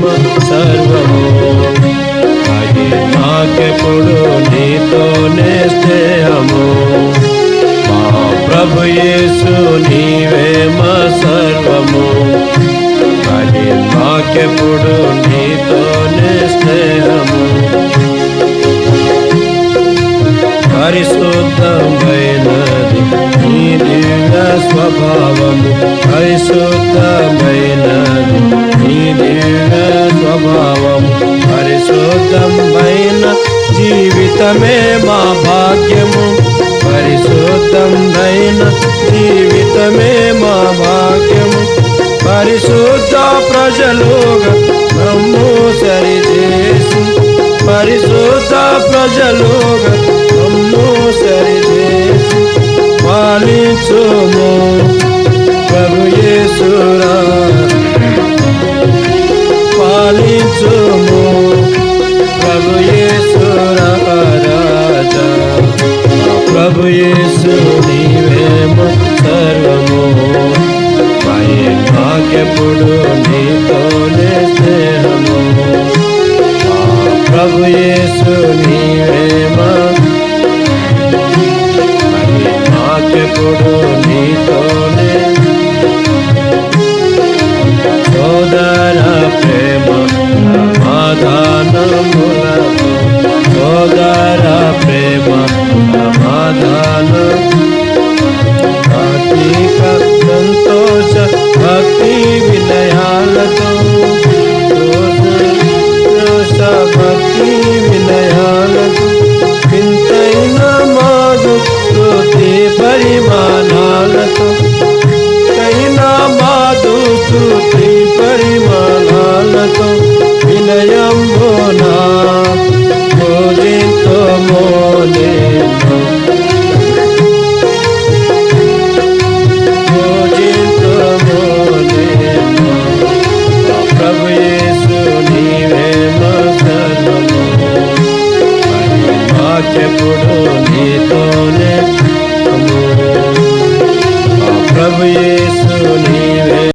మా సర్వము అది నాకెప్పుడు నీతోనే స్నేహము మా ప్రభు యేసు నీవే మా సర్వము అది నాకెప్పుడు నీతోనే స్నేహము పరిశుద్ధమైనది నీ దివ్య స్వభావము పరిశుద్ధ పరిశుద్ధమైన జీవితమే మా భాగ్యము. పరిశుద్ధమైన జీవితమే మా భాగ్యము. పరిశుద్ధ ప్రజలుగా నమ్ము సరిచేసి పరిశుద్ధ ప్రజలుగా నమ్ము సరిచేసి పాలించుము. ప్రభు యేసురా నాకెప్పుడు నీతోనే స్నేహము ప్రభు యేసు నీవేమా నాకెప్పుడు నీతోనే సోదర ప్రేమ సమాధానములతో సోదర ప్రేమ సమాధాన Oh.